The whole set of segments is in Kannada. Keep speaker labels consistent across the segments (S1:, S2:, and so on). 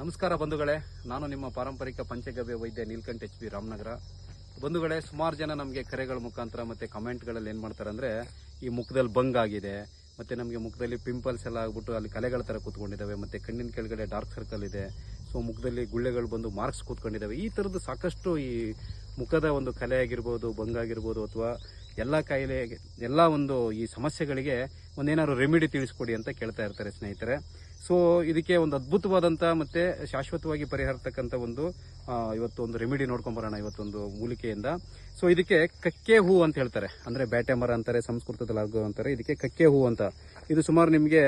S1: ನಮಸ್ಕಾರ ಬಂಧುಗಳೇ. ನಾನು ನಿಮ್ಮ ಪಾರಂಪರಿಕ ಪಂಚಗವ್ಯ ವೈದ್ಯ ನೀಲ್ಕಂಠ ಎಚ್ ಪಿ ರಾಮನಗರ. ಬಂಧುಗಳೇ, ಸುಮಾರು ಜನ ನಮಗೆ ಕರೆಗಳ ಮುಖಾಂತರ ಮತ್ತೆ ಕಮೆಂಟ್ಗಳಲ್ಲಿ ಏನು ಮಾಡ್ತಾರೆ ಅಂದರೆ, ಈ ಮುಖದಲ್ಲಿ ಬಂಗ್ ಆಗಿದೆ, ಮತ್ತೆ ನಮಗೆ ಮುಖದಲ್ಲಿ ಪಿಂಪಲ್ಸ್ ಎಲ್ಲ ಆಗ್ಬಿಟ್ಟು ಅಲ್ಲಿ ಕಲೆಗಳ ಥರ ಕೂತ್ಕೊಂಡಿದ್ದಾವೆ ಮತ್ತೆ ಕಣ್ಣಿನ ಕೆಳಗಡೆ ಡಾರ್ಕ್ ಸರ್ಕಲ್ ಇದೆ. ಸೊ ಮುಖದಲ್ಲಿ ಗುಳ್ಳೆಗಳು ಬಂದು ಮಾರ್ಕ್ಸ್ ಕೂತ್ಕೊಂಡಿದ್ದಾವೆ ಈ ಥರದ್ದು ಸಾಕಷ್ಟು ಈ ಮುಖದ ಒಂದು ಕಲೆ ಆಗಿರ್ಬೋದು ಬಂಗಾಗಿರ್ಬೋದು ಅಥವಾ ಎಲ್ಲ ಕಾಯಿಲೆ, ಎಲ್ಲ ಒಂದು ಈ ಸಮಸ್ಯೆಗಳಿಗೆ ಒಂದೇನಾದ್ರು ರೆಮಿಡಿ ತಿಳಿಸ್ಕೊಡಿ ಅಂತ ಕೇಳ್ತಾ ಇರ್ತಾರೆ ಸ್ನೇಹಿತರೆ. ಸೊ ಇದಕ್ಕೆ ಒಂದು ಅದ್ಭುತವಾದಂಥ ಮತ್ತೆ ಶಾಶ್ವತವಾಗಿ ಪರಿಹರಿಸ್ತಕ್ಕಂಥ ಒಂದು ಇವತ್ತು ಒಂದು ರೆಮಿಡಿ ನೋಡ್ಕೊಂಬರೋಣ ಇವತ್ತೊಂದು ಮೂಲಿಕೆಯಿಂದ. ಸೊ ಇದಕ್ಕೆ ಕಕ್ಕೆ ಹೂ ಅಂತ ಹೇಳ್ತಾರೆ. ಅಂದ್ರೆ ಬ್ಯಾಟೆ ಮರ ಅಂತಾರೆ, ಸಂಸ್ಕೃತದಲ್ಲಿ ಆಗೋ ಅಂತಾರೆ. ಇದಕ್ಕೆ ಕಕ್ಕೆ ಹೂ ಅಂತ. ಇದು ಸುಮಾರು ನಿಮಗೆ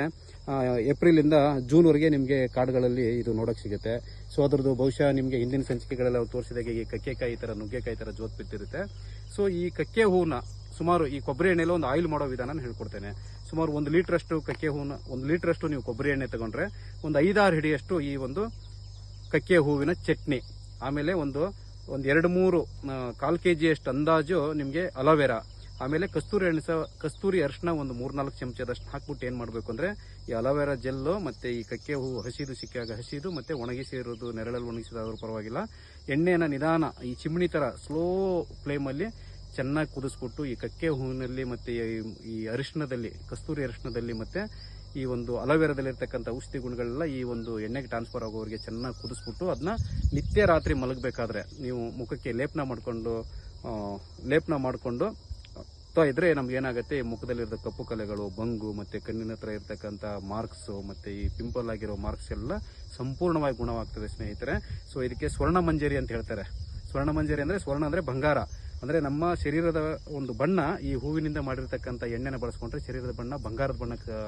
S1: ಏಪ್ರಿಲಿಂದ ಜೂನ್ವರೆಗೆ ನಿಮಗೆ ಕಾಡುಗಳಲ್ಲಿ ಇದು ನೋಡೋಕೆ ಸಿಗುತ್ತೆ. ಸೊ ಅದ್ರದ್ದು ಬಹುಶಃ ನಿಮಗೆ ಹಿಂದಿನ ಸಂಚಿಕೆಗಳೆಲ್ಲ ತೋರಿಸಿದಾಗ ಈ ಕಕ್ಕೆಕಾಯಿ ಥರ ನುಗ್ಗೆಕಾಯಿ ಥರ ಜೋತ್ ಬಿತ್ತಿರುತ್ತೆ ಸೊ ಈ ಕಕ್ಕೆ ಹೂವನ್ನ ಸುಮಾರು ಈ ಕೊಬ್ಬರಿ ಎಣ್ಣೆಲಿ ಒಂದು ಆಯಿಲ್ ಮಾಡೋ ವಿಧಾನ ಹೇಳ್ಕೊಡ್ತೇನೆ. ಸುಮಾರು ಒಂದು ಲೀಟರ್ ಅಷ್ಟು ಕಕ್ಕೆ ಹೂವನ್ನ, ಒಂದು ಲೀಟರ್ ಅಷ್ಟು ನೀವು ಕೊಬ್ಬರಿ ಎಣ್ಣೆ ತಗೊಂಡ್ರೆ ಒಂದು ಐದಾರು ಹಿಡಿಯಷ್ಟು ಈ ಒಂದು ಕಕ್ಕೆ ಹೂವಿನ ಚಟ್ನಿ. ಆಮೇಲೆ ಒಂದು ಒಂದು ಎರಡು ಮೂರು ಕಾಲು ಕೆ ಜಿಯಷ್ಟು ಅಂದಾಜು ನಿಮಗೆ ಅಲೋವೆರಾ. ಆಮೇಲೆ ಕಸ್ತೂರಿ ಎಣ್ಣೆ ಕಸ್ತೂರಿ ಅರಿಶಿನ ಒಂದು ಮೂರ್ನಾಲ್ಕು ಚಮಚದಷ್ಟು ಹಾಕ್ಬಿಟ್ಟು ಏನು ಮಾಡಬೇಕು ಅಂದರೆ ಈ ಅಲೋವೆರಾ ಜೆಲ್ಲು ಮತ್ತು ಈ ಕಕ್ಕೆ ಹೂವು ಹಸಿದು ಸಿಕ್ಕಾಗ ಹಸಿದು ಮತ್ತು ಒಣಗಿಸಿರೋದು ನೆರಳಲ್ಲಿ ಒಣಗಿಸಿದಾದ್ರೂ ಪರವಾಗಿಲ್ಲ. ಎಣ್ಣೆನ ನಿಧಾನ ಈ ಚಿಮಣಿ ಥರ ಸ್ಲೋ ಫ್ಲೇಮಲ್ಲಿ ಚೆನ್ನಾಗಿ ಕುದಿಸ್ಬಿಟ್ಟು ಈ ಕಕ್ಕೆ ಹೂವಿನಲ್ಲಿ ಮತ್ತು ಈ- ಅರಿಶಿನದಲ್ಲಿ ಕಸ್ತೂರಿ ಅರಿಶಿನದಲ್ಲಿ ಮತ್ತು ಈ ಒಂದು ಅಲೋವೆರಾದಲ್ಲಿರ್ತಕ್ಕಂಥ ಔಷಧಿ ಗುಣಗಳೆಲ್ಲ ಈ ಒಂದು ಎಣ್ಣೆಗೆ ಟ್ರಾನ್ಸ್ಫರ್ ಆಗೋವರೆಗೆ ಚೆನ್ನಾಗಿ ಕುದಿಸ್ಬಿಟ್ಟು ಅದನ್ನ ನಿತ್ಯ ರಾತ್ರಿ ಮಲಗಬೇಕಾದ್ರೆ ನೀವು ಮುಖಕ್ಕೆ ಲೇಪನ ಮಾಡಿಕೊಂಡು ಲೇಪನ ಮಾಡಿಕೊಂಡು, ಅಥವಾ ಇದ್ರೆ ನಮ್ಗೆ ಏನಾಗುತ್ತೆ, ಈ ಮುಖದಲ್ಲಿರೋ ಕಪ್ಪು ಕಲೆಗಳು, ಬಂಗು ಮತ್ತೆ ಕಣ್ಣಿನ ಹತ್ರ ಇರ್ತಕ್ಕಂಥ ಮಾರ್ಕ್ಸ್ ಮತ್ತೆ ಈ ಪಿಂಪಲ್ ಆಗಿರೋ ಮಾರ್ಕ್ಸ್ ಎಲ್ಲ ಸಂಪೂರ್ಣವಾಗಿ ಗುಣವಾಗ್ತದೆ ಸ್ನೇಹಿತರೆ. ಸೊ ಇದಕ್ಕೆ ಸ್ವರ್ಣ ಮಂಜರಿ ಅಂತ ಹೇಳ್ತಾರೆ. ಸ್ವರ್ಣ ಮಂಜರಿ ಅಂದ್ರೆ ಸ್ವರ್ಣ ಅಂದ್ರೆ ಬಂಗಾರ. ಅಂದ್ರೆ ನಮ್ಮ ಶರೀರದ ಒಂದು ಬಣ್ಣ ಈ ಹೂವಿನಿಂದ ಮಾಡಿರ್ತಕ್ಕಂಥ ಎಣ್ಣೆನ ಬಳಸ್ಕೊಂಡ್ರೆ ಶರೀರದ ಬಣ್ಣ ಬಂಗಾರದ ಬಣ್ಣಕ್ಕೆ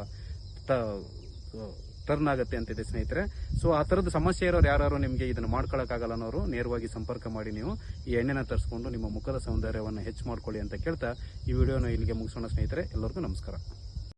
S1: ಟರ್ನ್ ಆಗುತ್ತೆ ಅಂತಿದೆ ಸ್ನೇಹಿತರೆ. ಸೊ ಆ ಥರದ ಸಮಸ್ಯೆ ಇರೋರು ಯಾರು ನಿಮಗೆ ಇದನ್ನು ಮಾಡ್ಕೊಳ್ಳೋಕ್ಕಾಗಲ್ಲ ಅನ್ನೋರು ನೇರವಾಗಿ ಸಂಪರ್ಕ ಮಾಡಿ ನೀವು ಈ ಎಣ್ಣೆನ ತರಿಸ್ಕೊಂಡು ನಿಮ್ಮ ಮುಖದ ಸೌಂದರ್ಯವನ್ನು ಹೆಚ್ಚು ಮಾಡ್ಕೊಳ್ಳಿ ಅಂತ ಕೇಳ್ತಾ ಈ ವಿಡಿಯೋನ ಇಲ್ಲಿಗೆ ಮುಗಿಸೋಣ ಸ್ನೇಹಿತರೆ. ಎಲ್ಲರಿಗೂ ನಮಸ್ಕಾರ.